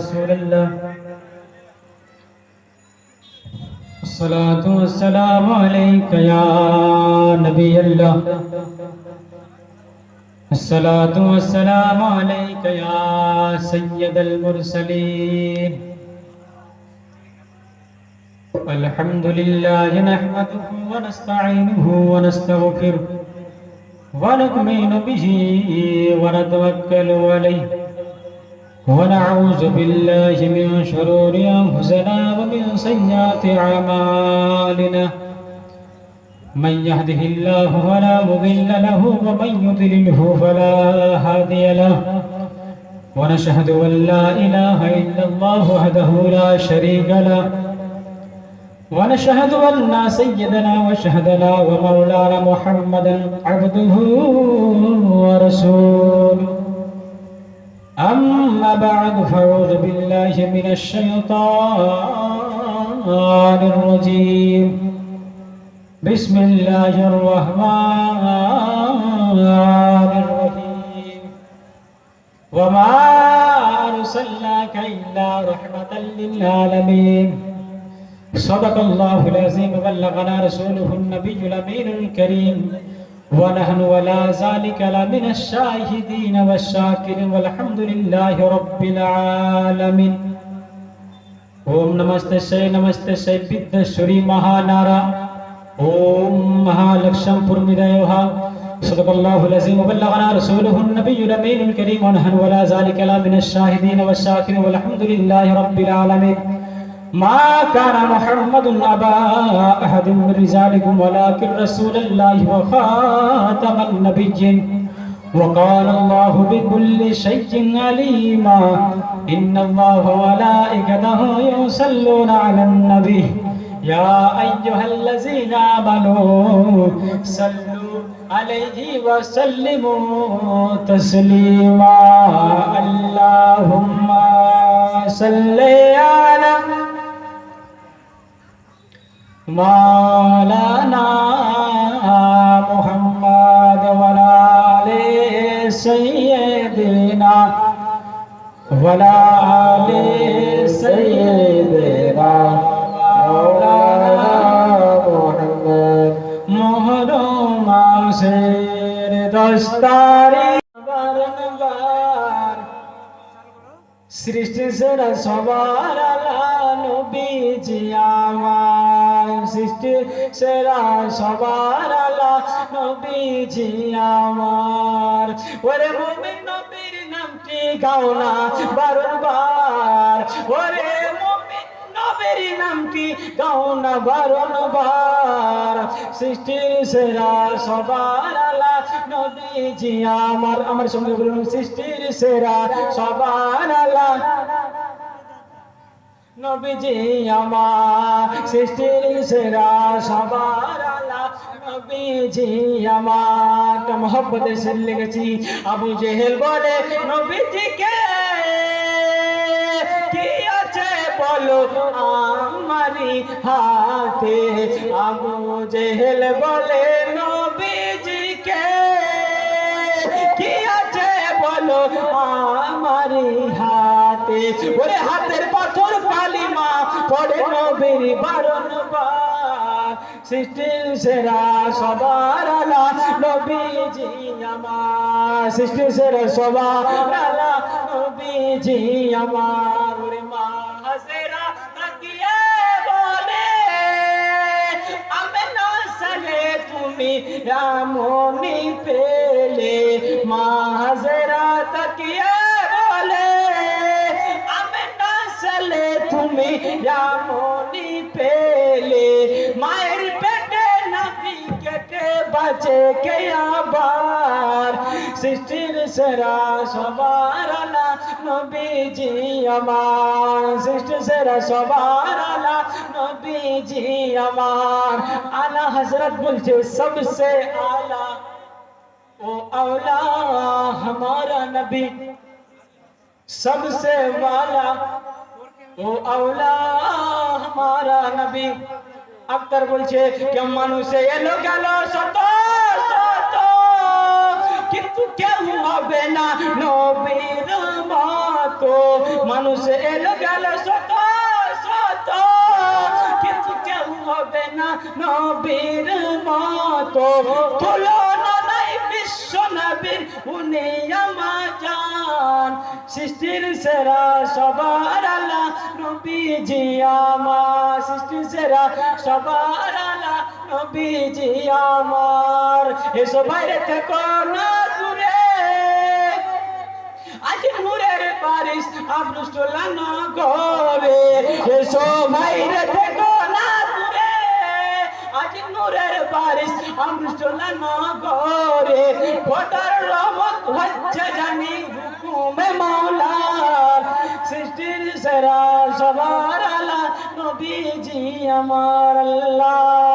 رسول الله. الصلاة والسلام عليك يا نبي الله. الصلاة والسلام عليك يا سيد المرسلين. الحمد لله نحمده ونستعينه ونستغفره ونؤمن به ونتوكل عليه. ونعوذ بالله من شرور أنفسنا ومن سيئات أعمالنا. من يهده الله فلا مضل له ومن يضلله فلا هادي له. ونشهد أن لا إله إلا الله وحده لا شريك له. ونشهد أن سيدنا وشهدنا ومولانا محمدا عبده ورسوله. بعد فأعوذ بالله من الشيطان الرجيم. بسم الله الرحمن الرحيم. وما أرسلناك إلا رحمة للعالمين. صدق الله العظيم وبلغنا رسوله النبي الأمين الكريم. ونحن ولا ذلك لمن الشاهدين والشاكرين والحمد لله رب العالمين ओम नमस्ते शय नमस्ते शय विद्येश्वरी महानारा ओम महालक्ष्म पुरमिदयोहा صدق الله العظيم وبلغنا رسوله النبي الأمين الكريم ونحن ولا ذلك لا من الشاهدين والشاكرين والحمد لله رب العالمين ما كان محمد أبا أحد من رجالكم ولكن رسول الله وخاتم النبيين وقال الله بكل شيء عليما إن الله وملائكته يصلون على النبي. يا أيها الذين آمنوا صلوا عليه وسلموا تسليما. اللهم صل মালানা মোহাম্মদ ওয়ালালে সৈয়দিনা ওয়ালালে সৈয়দিনা মাওলানা মোহাম্মদ মোহরম মাসের দশ তারিখ সৃষ্টি সেরা সবার আলা নবীজি আমার সৃষ্টি, সেরা সবার আলা নবীজি আমার। ওরে মুমিন নবীর নামটি গাও না বারবার। ওরে মুমিন নবীর নামটি গাও না বারবার। সৃষ্টি, সেরা সবার আলা নবীজি আমার। আমার সঙ্গে বলুন, সৃষ্টির সেরা সবার আলা নবীজি আমার সৃষ্টির সেরা সবার আলা নবীজি আমার। মহব্বতে সে লেগেছি। আবু জেহেল বলে, নবীজিকে কি আছে বলো আমারি হাতে? আবু জেহেল বলে, নবীজিকে কি আছে বলো আমারি হাতে? ওরে হাতের পাথর কালিমা পড়ে নবীর বারণবার সৃষ্টির সেরা সবার আলা, নবীজি আমার। সৃষ্টির সেরা সবার আলা, নবীজি আমার। মা হাসেরা তাকিয়ে বলে আমি না সালে তুমি রামনি বাঁচে কে আবার সৃষ্টির সেরা সবার আলা নবীজি আমার সৃষ্টি সেরা সবার আলা নবীজি আমার আলা হজরত বলছে সবসে আলা ও औला हमारा नबी सबसे वाला ও औला हमारा नबी আক্তার বলছে কেউ মানুষে এলো গেল শত শত কিন্তু কেউ হবে না। নবীর মত। মানুষ এলো গেল শত শত কিন্তু কেউ হবে না। নবীর মতো। তুলনা সৃষ্টির সেরা সবার আলা নবীজি আমার। সৃষ্টির সেরা সবার আলা নবীজি আমার। এসো বাইরে থেকো না দূরে। আজ নূরের বারিশ আবরুষ্টলানো ঘরে এসো বাইরে থেকো না দূরে। আজ নূরের বারিশ আবরুষ্টলানো ঘরে ফোটার রহমত হচ্ছে জানি সেরা সবার আলা নবীজি আমার আল্লাহ